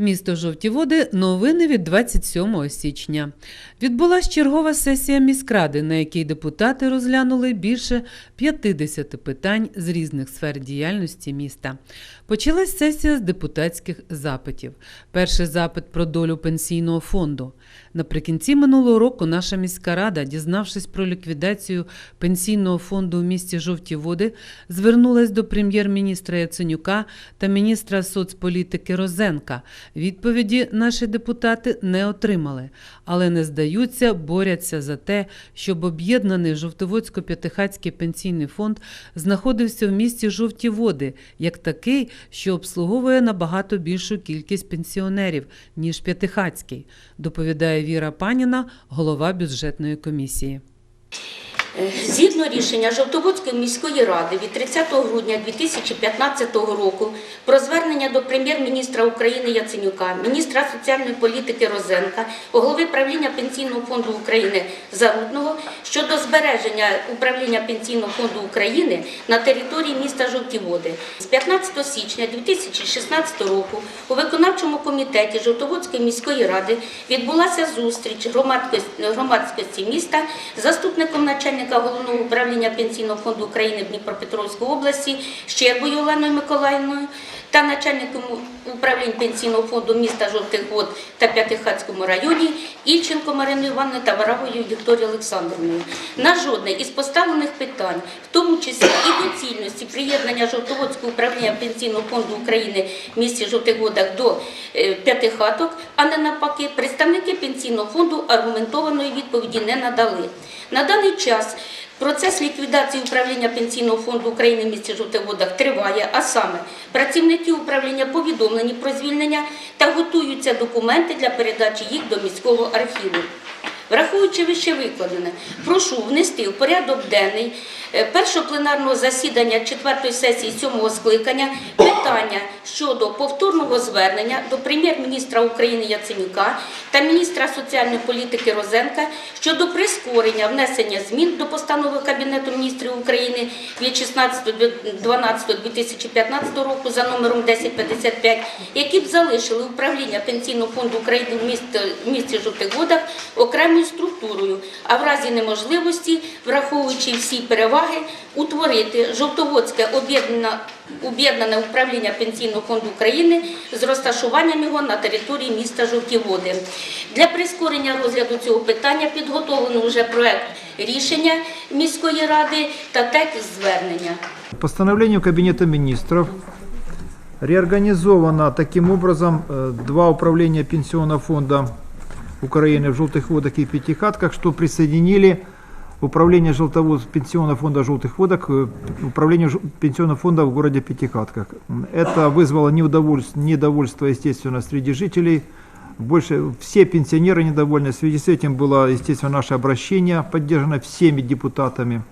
Місто Жовті Води. Новини від 27 січня. Відбулась чергова сесія міськради, на якій депутати розглянули більше 50 питань з різних сфер діяльності міста. Почалась сесія з депутатських запитів. Перший запит про долю пенсійного фонду. Наприкінці минулого року наша міська рада, дізнавшись про ліквідацію пенсійного фонду у місті Жовті Води, звернулась до прем'єр-міністра Яценюка та міністра соцполітики Розенка. Відповіді наші депутати не отримали, але не здаються, борються за те, щоб об'єднаний Жовтоводсько-П'ятихатський пенсійний фонд знаходився в місті Жовті Води як такий, що обслуговує набагато більшу кількість пенсіонерів, ніж П'ятихатський, доповідає Віра Паніна, голова бюджетної комісії. Згідно рішення Жовтоводської міської ради від 30 грудня 2015 року про звернення до прем'єр-міністра України Яценюка, міністра соціальної політики Розенка, голови правління Пенсійного фонду України Зарудного щодо збереження управління Пенсійного фонду України на території міста Жовті Води. З 15 січня 2016 року у виконавчому комітеті Жовтоводської міської ради відбулася зустріч громадськості міста з заступником начальника головного управління Пенсійного фонду України в Дніпропетровській області Щербою Оленою Миколаївною та начальником управління Пенсійного фонду міста Жовтих Вод та П'ятихатському районі Ільченко Мариною Івановною та Варавою Вікторією Олександрівною. На жодне із поставлених питань, в тому числі і доцільності приєднання Жовтоводського управління Пенсійного фонду України в місті Жовтих Водах до е, п'ятихаток, а не навпаки, представники Пенсійного фонду аргументованої відповіді не надали. На даний час Процес ліквідації управління Пенсійного фонду України в місті Жовтих Водах триває, а саме працівники управління повідомлені про звільнення та готуються документи для передачі їх до міського архіву. Враховуючи вище викладене, прошу внести в порядок денний е, першого пленарного засідання 4 сесії 7 скликання питання щодо повторного звернення до прем'єр-міністра України Яценюка та міністра соціальної політики Розенка щодо прискорення внесення змін до постанови Кабінету міністрів України від 16.12.2015 року за номером 1055, які б залишили управління Пенсійного фонду України в місті, в місті Жовтих структурою, а в разі неможливості, враховуючи всі переваги, утворити Жовтоводське об'єднане об'єднане управління Пенсійного фонду України з розташуванням його на території міста Жовті Води. Для прискорення розгляду цього питання підготовлено вже проект рішення міської ради та текст звернення. Постановлению Кабинета министров реорганизовано таким образом э, два управления Пенсионного фонда Украины в Желтых водах и Пятихатках, что присоединили управление Желтовод, Пенсионного фонда Желтых водок к управлению Жел- Пенсионного фонда в городе Пятихатках. Это вызвало неудовольствие, недовольство, естественно, среди жителей. Больше все пенсионеры недовольны. В связи с этим было, естественно, наше обращение поддержано всеми депутатами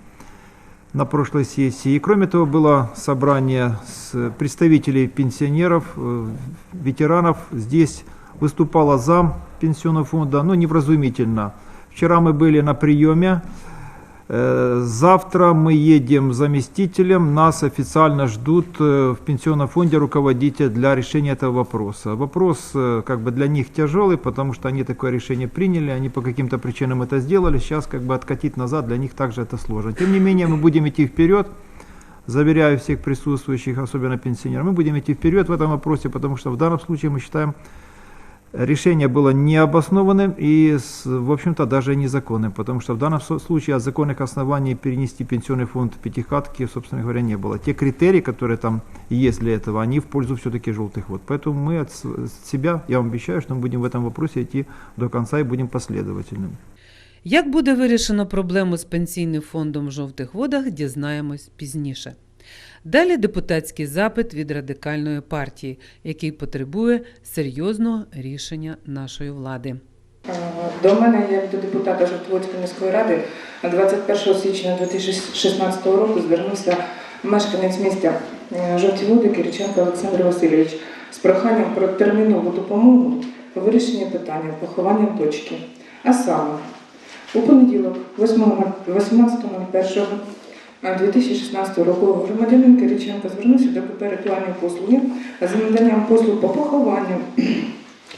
на прошлой сессии. И кроме того, было собрание с представителей пенсионеров, э, ветеранов. Здесь выступала зам пенсионного фонда, но невразумительно. Вчера мы были на приеме. Э, Завтра мы едем заместителем. Нас официально ждут э, в пенсионном фонде руководителя для решения этого вопроса. Вопрос э, как бы для них тяжелый, потому что они такое решение приняли, они по каким-то причинам это сделали. Сейчас как бы откатить назад для них также это сложно. Тем не менее мы будем идти вперед. Заверяю всех присутствующих, особенно пенсионеров, мы будем идти вперед в этом вопросе, потому что в данном случае мы считаем, решение было необоснованным и, с- в общем-то, даже незаконным, потому что в данном со- случае от законных оснований перенести пенсионный фонд в пятихатки, собственно говоря, не было. Те критерии, которые там есть для этого, они в пользу все-таки желтых вод. Поэтому мы от с- от себя, я вам обещаю, что мы будем в этом вопросе идти до конца и будем последовательными. Як буде вирішено проблему з пенсійним фондом в жовтих водах, дізнаємось пізніше. Далі депутатський запит від радикальної партії, який потребує серйозного рішення нашої влади. Е, До мене, як до депутата Жовтоводської міської ради, 21 січня 2016 року звернувся мешканець міста е, Жовті Води Кириченко Олександр Васильович з проханням про термінову допомогу у вирішенні питання поховання дочки. А саме, у понеділок, 18.01.2016 року, громадянин Кириченко звернувся до КП «Ритуальні послуги з наданням послуг по похованню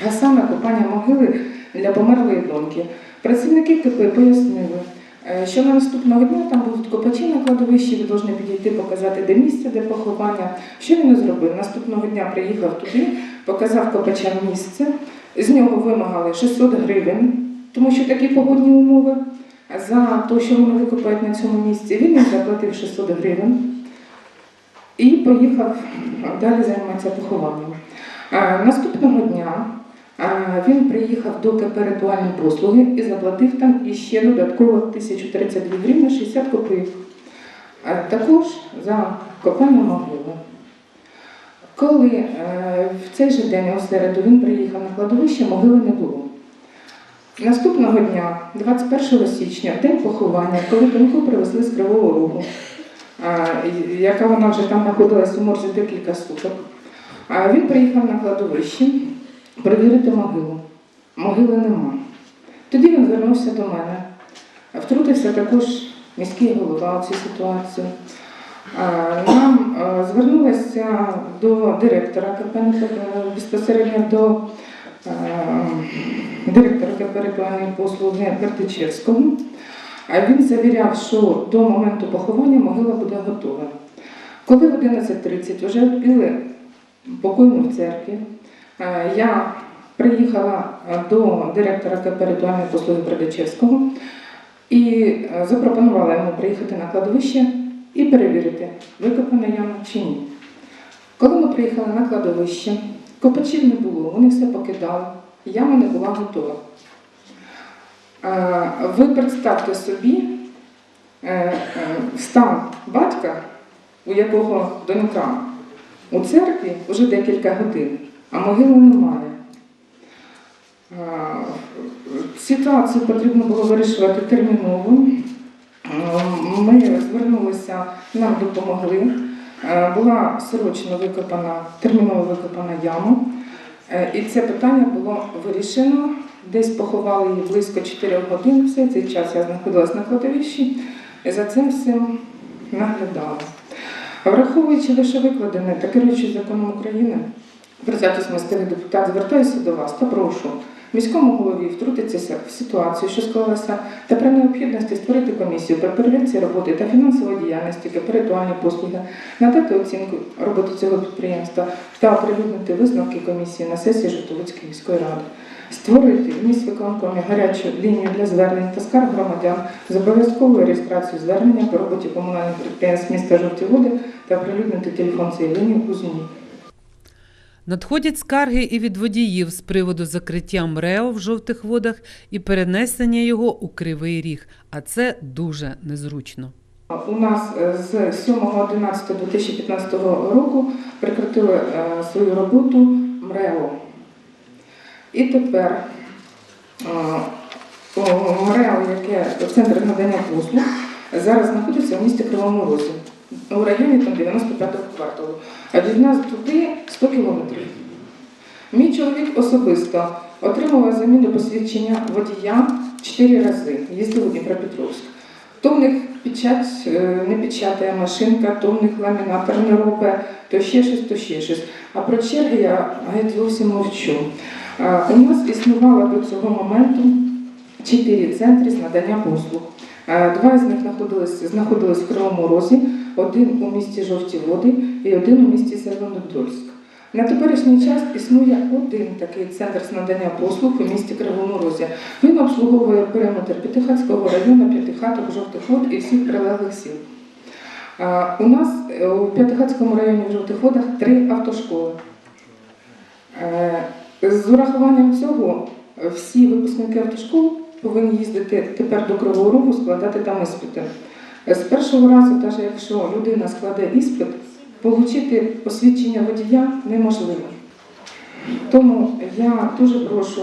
а саме копання могили для померлої доньки. Працівники КП пояснили, е, що на наступного дня там будуть копачі на кладовищі, ви повинні підійти показати, де місце, де поховання. Що він зробив? Наступного дня приїхав туди, показав копачам місце, з нього вимагали 600 гривень, тому що такі погодні умови. За те, що вони викопають на цьому місці, він їм заплатив 600 гривень і поїхав далі займатися похованням. Наступного дня він приїхав до КП «Ритуальні послуги і заплатив там іще додатково 1032 гривні 60 копійок. Також за копання могили. Коли е, в цей же день у середу він приїхав на кладовище, могили не було. Наступного дня, 21 січня, день поховання, коли доньку привезли з Кривого Рогу, яка вона вже там знаходилась у морзі декілька суток, він приїхав на кладовище перевірити могилу. Могили нема. Тоді він звернувся до мене. Втрутився також міський голова в цю ситуацію. Нам звернулася до директора КП е, безпосередньо до директора КП послуги Бердичевського. А він завіряв, що до моменту поховання могила буде готова. Коли в 11.30 вже відбили покойну в церкві, я приїхала до директора КП ритуальної послуги Бердичевського і запропонувала йому приїхати на кладовище і перевірити, викопана яма чи ні. Коли ми приїхали на кладовище, копачів не було, вони все покидали, яма не була готова. Е, Ви представте собі е, е, стан батька, у якого донька у церкві вже декілька годин, а могили немає. Ситуацію потрібно було вирішувати терміново. Ми звернулися, нам допомогли. Е, Була срочно викопана, терміново викопана яма. Е, І це питання було вирішено. Десь поховали її близько 4 годин. Все цей час я знаходилась на кладовищі і за цим всім наглядала. Враховуючи лише викладене та керуючи законом України, Присядьтесь місцевий депутат, звертаюся до вас та прошу міському голові втрутитися в ситуацію, що склалася, та при необхідності створити комісію про перевірці роботи та фінансової діяльності КП «Ритуальні послуги, надати оцінку роботи цього підприємства та оприлюднити висновки комісії на сесії Житомирської міської ради. Створити в міській виконкомі гарячу лінію для звернень та скарг громадян з обов'язковою реєстрацією звернення по роботі комунальних підприємств міста Жовті Води та оприлюднити телефон цієї лінії у ЗМІ. Надходять скарги і від водіїв з приводу закриття МРЕО в жовтих водах і перенесення його у кривий ріг, а це дуже незручно. У нас е, з 7.11.2015 року прекратили е, свою роботу МРЕО. І тепер е, МРЕО, яке центр надання послуг, зараз знаходиться у місті Кривому Розі, у районі там 95-го кварталу. А від нас туди 100 кілометрів. Мій чоловік особисто отримував заміну посвідчення водія 4 рази, їздив у Дніпропетровськ. То в них печать е, не печатає машинка, то в них ламінатор не робить, то ще щось, то ще щось. А про черги я геть зовсім мовчу. У нас існувало до цього моменту чотири центри з надання послуг. Два з них знаходились, знаходились в Кривому Розі, один у місті Жовті Води і один у місті Зеленодольськ. На теперішній час існує один такий центр з надання послуг у місті Кривому Розі. Він обслуговує периметр П'ятихатського району, П'ятихаток, Жовтих Вод і всіх прилеглих сіл. У нас е, у П'ятихатському районі в Жовтих Водах три автошколи. Е, З урахуванням цього е, всі випускники автошкол повинні їздити тепер до Кривого Рогу, складати там іспити. З першого разу, навіть якщо людина складе іспит, отримати посвідчення водія неможливо. Тому я дуже прошу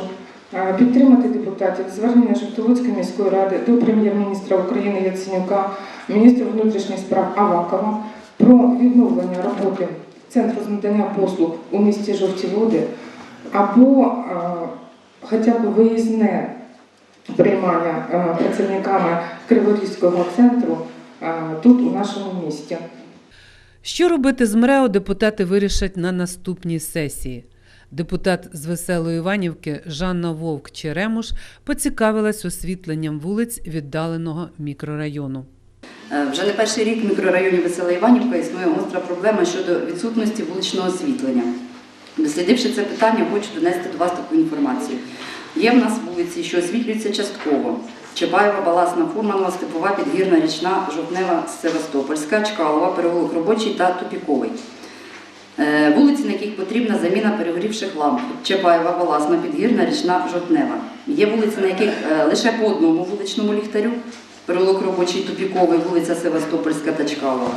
е, підтримати депутатів звернення Жовтоводської міської ради до прем'єр-міністра України Яценюка, міністра внутрішніх справ Авакова про відновлення роботи Центру з надання послуг у місті Жовті Води або е, хоча б виїзне приймання е, працівниками Криворізького центру е, тут у нашому місті. Що робити з МРЕО, депутати вирішать на наступній сесії. Депутат з Веселої Іванівки Жанна Вовк Черемуш поцікавилась освітленням вулиць віддаленого мікрорайону. Е, Вже не перший рік в мікрорайоні Весела Іванівка існує гостра проблема щодо відсутності вуличного освітлення. Дослідивши це питання, хочу донести до вас таку інформацію. Є в нас вулиці, що освітлюються частково. Чапаєва, Баласна, Фурманова, Степова, Підгірна, Річна, Жовтнева, Севастопольська, Чкалова, Переулок Робочий та Тупіковий. Е, Вулиці, на яких потрібна заміна перегорівших ламп. Чапаєва, Баласна, Підгірна, Річна, Жовтнева. Є вулиці, на яких е, лише по одному вуличному ліхтарю. Переулок робочий тупіковий, вулиця Севастопольська та Чкалова.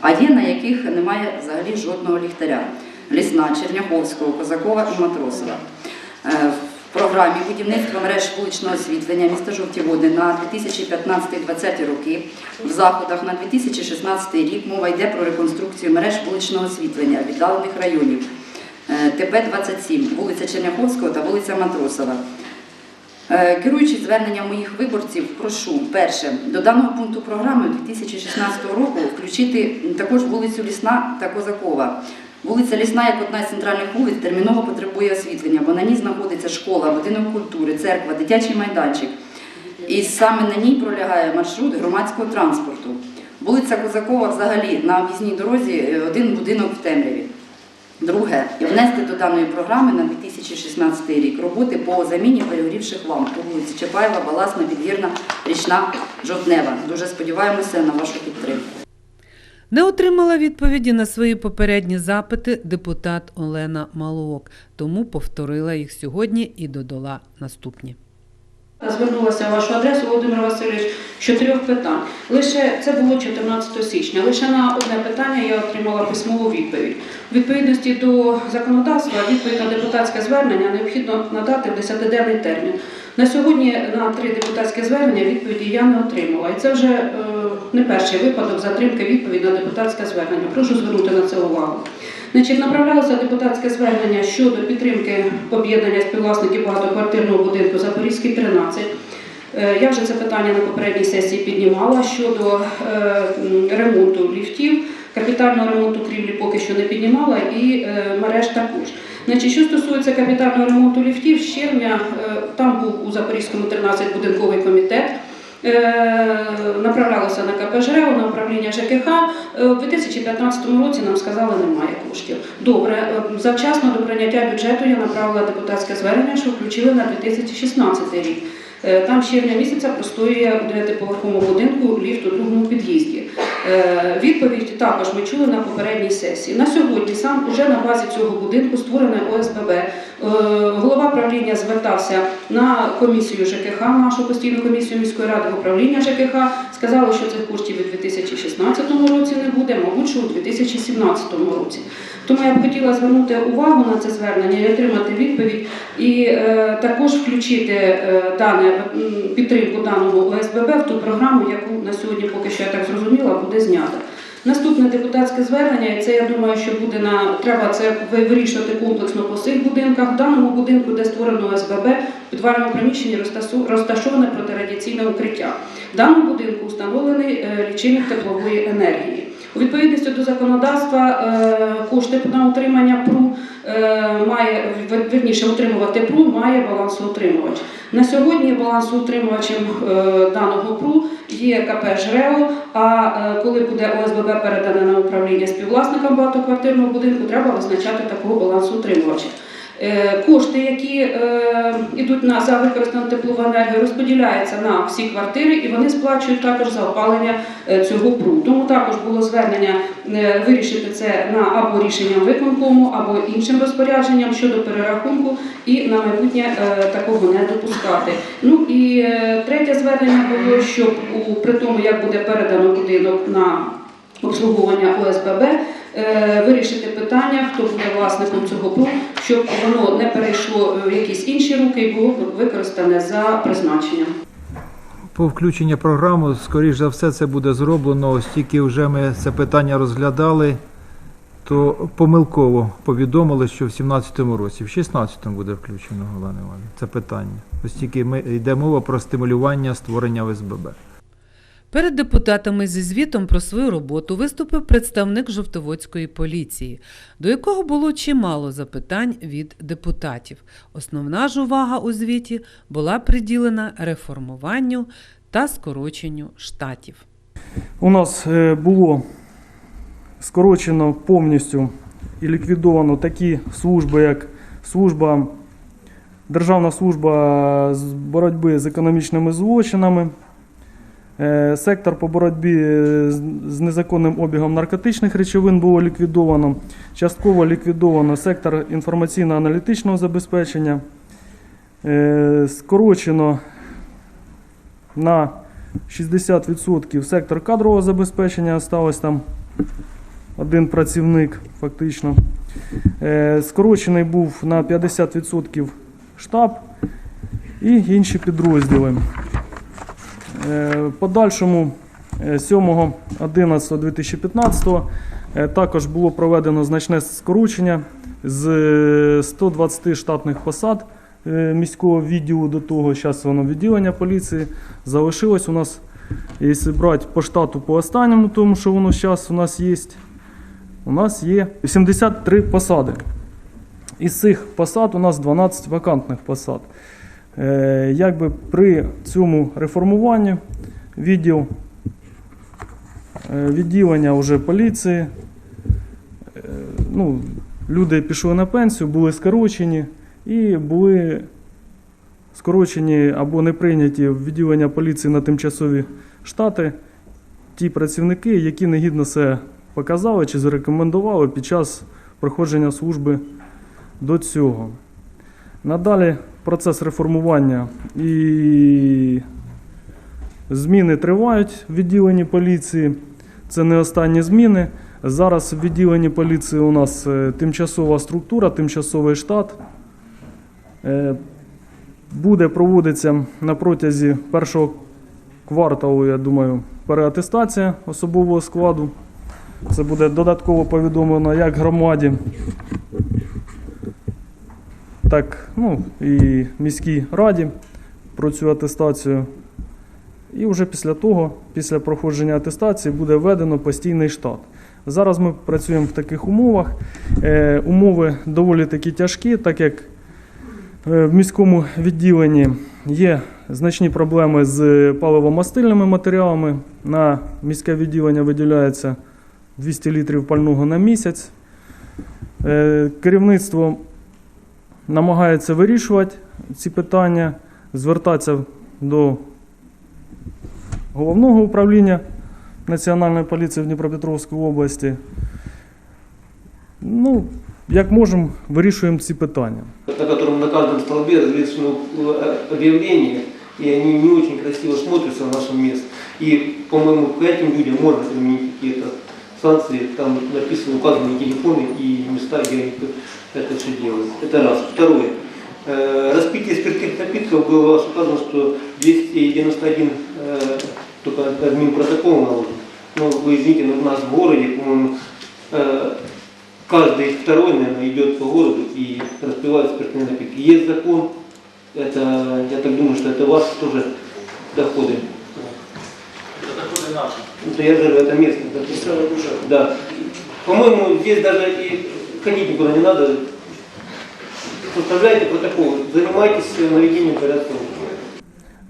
А є на яких немає взагалі жодного ліхтаря. Лісна, Черняховського, Козакова і Матросова. В програмі будівництва мереж вуличного освітлення міста Жовті Води на 2015-2020 роки в заходах на 2016 рік мова йде про реконструкцію мереж вуличного освітлення віддалених районів. Е, ТП-27, вулиця Черняховського та вулиця Матросова. Е, Керуючи зверненням моїх виборців, прошу перше до даного пункту програми 2016 року включити також вулицю Лісна та Козакова. Вулиця Лісна, як одна з центральних вулиць, терміново потребує освітлення, бо на ній знаходиться школа, будинок культури, церква, дитячий майданчик. І саме на ній пролягає маршрут громадського транспорту. Вулиця Козакова взагалі на об'їзній дорозі е, один будинок в темряві. Друге, внести до даної програми на 2016 рік роботи по заміні перегорівших ламп по вулиці Чапаєва, Баласна, Підгірна, Річна, Жовтнева. Дуже сподіваємося на вашу підтримку. Не отримала відповіді на свої попередні запити депутат Олена Малоок, тому повторила їх сьогодні і додала наступні. Звернулася в вашу адресу Володимир Васильович з чотирьох питань. Лише це було 14 січня. Лише на одне питання я отримала письмову відповідь. У відповідності до законодавства відповідь на депутатське звернення необхідно надати в 10-денний термін. На сьогодні на три депутатські звернення відповіді я не отримала. І це вже е, не перший випадок затримки відповіді на депутатське звернення. Прошу звернути на це увагу. Значить, направлялося депутатське звернення щодо підтримки об'єднання співвласників багатоквартирного будинку Запорізький 13. Е, Я вже це питання на попередній сесії піднімала щодо е, ремонту ліфтів, капітального ремонту крівлі поки що не піднімала і е, мереж також. Значить, що стосується капітального ремонту ліфтів, з червня там був у Запорізькому 13 будинковий комітет. Е, Направлялося на КП на управління ЖКХ. Е, У 2015 році нам сказали, що немає коштів. Добре, е, завчасно до прийняття бюджету я направила депутатське звернення, що включили на 2016 рік. Е, Там з червня місяця простоює у дев'ятиповерховому будинку ліфт у другому під'їзді. Е, Відповідь також ми чули на попередній сесії. На сьогодні сам уже на базі цього будинку створене ОСББ. Е, Голова правління звертався на комісію ЖКХ, нашу постійну комісію міської ради управління ЖКХ. Сказали, що цих коштів у 2016 році не буде, мабуть, що у 2017 році. Тому я б хотіла звернути увагу на це звернення і отримати відповідь, і також включити дане підтримку даного ОСББ в ту програму, яку на сьогодні, поки що я так зрозуміла, буде знята. Наступне депутатське звернення, і це я думаю, що буде на треба це вирішувати комплексно по всіх будинках. В даному будинку, де створено ОСББ, в підвальному приміщенні розташоване протирадіаційне укриття. В даному будинку встановлений е, лічильник теплової енергії. У відповідності до законодавства е, кошти на утримання ПРУ е, має вер- верніше утримувати ПРУ має балансоутримувач. На сьогодні балансоутримувачем е, даного ПРУ є КП «Жрео», а коли буде ОСББ передане на управління співвласникам багатоквартирного будинку, треба визначати такого балансоутримувача. Е, Кошти, які е, йдуть на за використану теплову енергію, розподіляються на всі квартири, і вони сплачують також за опалення е, цього ПРУ. Тому також було звернення е, вирішити це на або рішенням виконкому, або іншим розпорядженням щодо перерахунку, і на майбутнє е, такого не допускати. Ну і е, третє звернення було, щоб при тому, як буде передано будинок на обслуговування ОСББ, е, вирішити питання, хто буде власником цього ПРУ, щоб воно не перейшло в якісь інші руки і було використане за призначенням. По включенню програми, скоріш за все, це буде зроблено, оскільки вже ми це питання розглядали, то помилково повідомили, що в 17-му році, в 16-му буде включено Іванівна, це питання. Оскільки ми йде мова про стимулювання створення ОСББ. Перед депутатами зі звітом про свою роботу виступив представник Жовтоводської поліції, до якого було чимало запитань від депутатів. Основна ж увага у звіті була приділена реформуванню та скороченню штатів. У нас е, було скорочено повністю і ліквідовано такі служби, як служба, Державна служба з боротьби з економічними злочинами, сектор по боротьбі з з незаконним обігом наркотичних речовин було ліквідовано, частково ліквідовано сектор інформаційно-аналітичного забезпечення, е, скорочено на 60% сектор кадрового забезпечення, осталось там один працівник фактично. Е, Скорочений був на 50% штаб і інші підрозділи. Е, подальшому е, 7.11.2015 е, також було проведено значне скорочення з е, 120 штатних посад е, міського відділу до того, зараз воно відділення поліції. Залишилось у нас, якщо брати по штату по останньому, тому що воно зараз у нас є, у нас є 73 посади. Із цих посад у нас 12 вакантних посад. Е, якби при цьому реформуванні відділ е, відділення вже поліції, е, ну, люди пішли на пенсію, були скорочені і були скорочені або не прийняті в відділення поліції на тимчасові штати ті працівники, які негідно себе показали чи зарекомендували під час проходження служби до цього. Надалі процес реформування і зміни тривають в відділенні поліції. Це не останні зміни. Зараз в відділенні поліції у нас е, тимчасова структура, тимчасовий штат. Е, Буде проводитися на протязі першого кварталу, я думаю, переатестація особового складу. Це буде додатково повідомлено як громаді, так ну, і міській раді про цю атестацію. І вже після того, після проходження атестації, буде введено постійний штат. Зараз ми працюємо в таких умовах. Е, умови доволі такі тяжкі, так як е, в міському відділенні є значні проблеми з паливомастильними матеріалами. На міське відділення виділяється 200 літрів пального на місяць. Е, керівництво намагається вирішувати ці питання, звертатися до головного управління Національної поліції в Дніпропетровській області. Ну, як можемо, вирішуємо ці питання. на котором на каждом столбе развешено э, объявления, и они не очень красиво смотрятся в нашем месте. И, по-моему, к этим людям можно применить какие-то санкции, там написаны указаны телефоны и места, где они это все делают. Это раз. Второе. Э, Распитие спиртных напитков было указано, что 291 э, только админ протокол наложен. Но вы извините, но у нас в городе, по-моему, э, каждый второй, наверное, идет по городу и распивает спиртные напитки. Есть закон, это, я так думаю, что это ваши тоже доходы. Это доходы наши. Это я же это местный доход. Местного бюджета. Да. По-моему, здесь даже и ходить никуда не надо. Составляйте протокол, занимайтесь наведением порядка.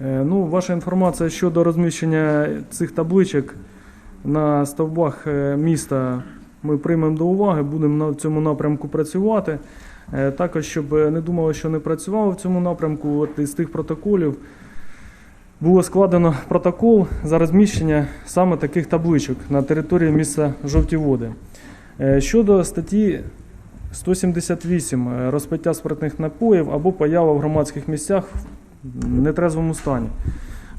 Е, Ну, ваша інформація щодо розміщення цих табличок на стовбах е, міста ми приймемо до уваги, будемо на цьому напрямку працювати. Е, Також, щоб е, не думали, що не працювали в цьому напрямку, от із тих протоколів було складено протокол за розміщення саме таких табличок на території міста Жовті Води. Е, Щодо статті 178 е, розпиття спиртних напоїв або поява в громадських місцях в нетрезвому стані.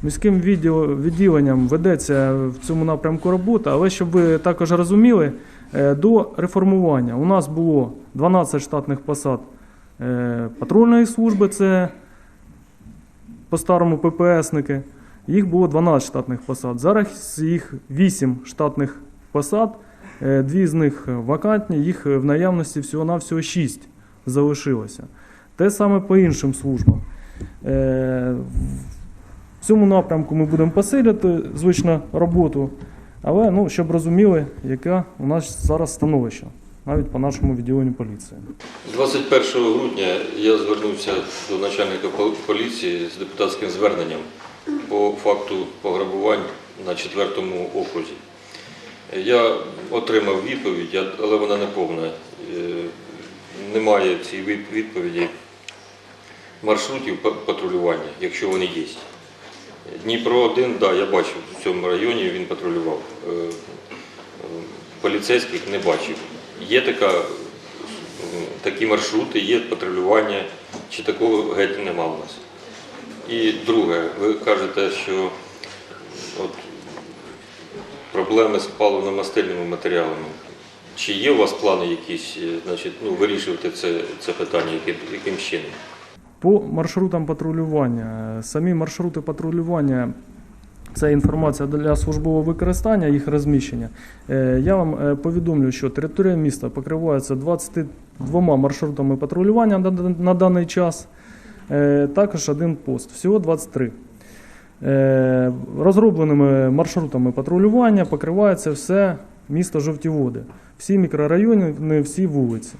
Міським відділенням ведеться в цьому напрямку робота, але щоб ви також розуміли, е, до реформування у нас було 12 штатних посад патрульної служби, це по-старому ППСники. Їх було 12 штатних посад. Зараз їх 8 штатних посад, е, дві з них вакантні, їх в наявності всього-навсього 6 залишилося. Те саме по іншим службам. Е, в цьому напрямку ми будемо посилювати звично роботу, але ну, щоб розуміли, яке у нас зараз становище, навіть по нашому відділенню поліції. 21 грудня я звернувся до начальника поліції з депутатським зверненням по факту пограбувань на 4-му окрузі. Я отримав відповідь, але вона не повна. Е, Немає цій відповіді маршрутів патрулювання, якщо вони є. Дніпро 1, да, я бачив в цьому районі, він патрулював. Е, е, Поліцейських не бачив. Є така такі маршрути, є патрулювання, чи такого геть нема в нас. І друге, ви кажете, що от, проблеми з паливно-мастильними матеріалами. Чи є у вас плани якісь е, значить, ну, вирішувати це, це питання яким, яким чином? По маршрутам патрулювання. Самі маршрути патрулювання це інформація для службового використання, їх розміщення. Е, Я вам е, повідомлю, що територія міста покривається 22 маршрутами патрулювання на даний час, Е, також один пост, всього 23. Е, Розробленими маршрутами патрулювання покривається все місто Жовті Води, всі мікрорайони, всі вулиці.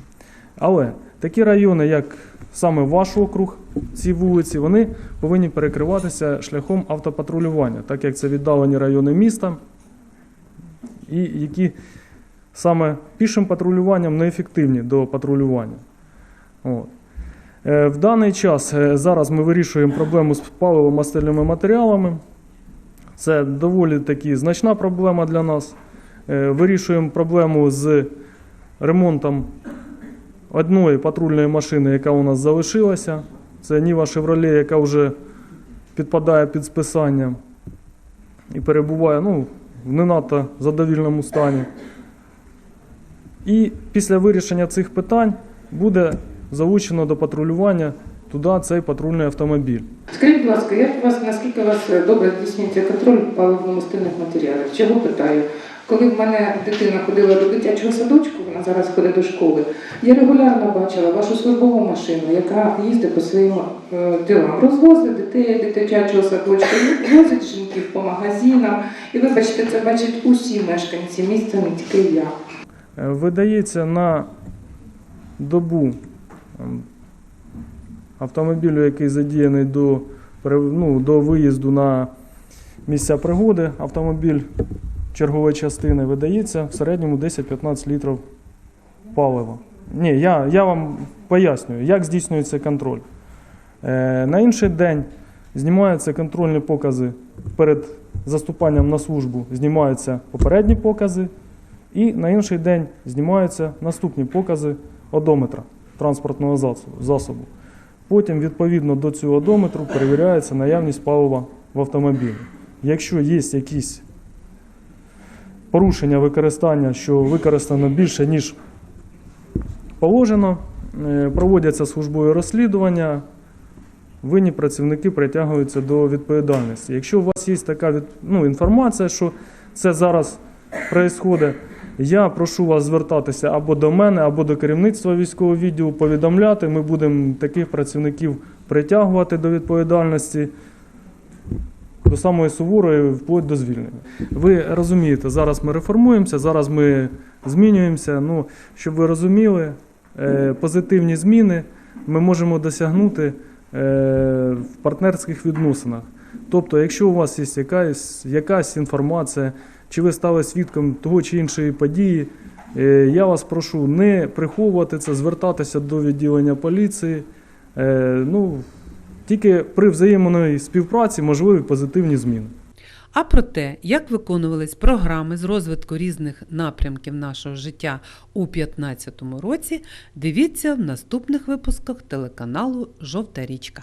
Але такі райони, як саме ваш округ, ці вулиці, вони повинні перекриватися шляхом автопатрулювання, так як це віддалені райони міста, і які саме пішим патрулюванням неефективні до патрулювання. От. Е, В даний час е, зараз ми вирішуємо проблему з паливо-мастильними матеріалами. Це доволі таки значна проблема для нас. Е, Вирішуємо проблему з ремонтом одної патрульної машини, яка у нас залишилася. Це Ніва Шевроле, яка вже підпадає під списання і перебуває ну, в не надто задовільному стані. І після вирішення цих питань буде залучено до патрулювання туди цей патрульний автомобіль. Скажіть, будь ласка, як вас наскільки вас добре здійснюється контроль паливно-мастильних матеріалів? Чого питаю? Коли в мене дитина ходила до дитячого садочку, вона зараз ходить до школи, я регулярно бачила вашу службову машину, яка їздить по своїм е, ділам, розвозить дітей дитячого садочку, возить жінків по магазинам. І вибачте, це бачать усі мешканці міста, не тільки я. Е, Видається на добу ем, автомобілю, який задіяний до, ну, до виїзду на місця пригоди, автомобіль чергової частини видається в середньому 10-15 літрів палива. Ні, я, я вам пояснюю, як здійснюється контроль. Е, на інший день знімаються контрольні покази перед заступанням на службу, знімаються попередні покази, і на інший день знімаються наступні покази одометра транспортного засобу-. Потім, відповідно до цього одометру, перевіряється наявність палива в автомобілі. Якщо є якісь порушення використання, що використано більше, ніж положено, е, проводяться службові розслідування, винні працівники притягуються до відповідальності. Якщо у вас є така від- ну, інформація, що це зараз відбувається, я прошу вас звертатися або до мене, або до керівництва військового відділу, повідомляти. Ми будемо таких працівників притягувати до відповідальності до самої суворої, вплоть до звільнення. Ви розумієте, зараз ми реформуємося, зараз ми змінюємося. Ну, щоб ви розуміли, е, позитивні зміни ми можемо досягнути е, в партнерських відносинах. Тобто, якщо у вас є якась, якась інформація, чи ви стали свідком того чи іншої події, е, я вас прошу не приховувати це, звертатися до відділення поліції. Ну, тільки при взаємної співпраці можливі позитивні зміни. А про те, як виконувались програми з розвитку різних напрямків нашого життя у 2015 році, дивіться в наступних випусках телеканалу Жовта річка.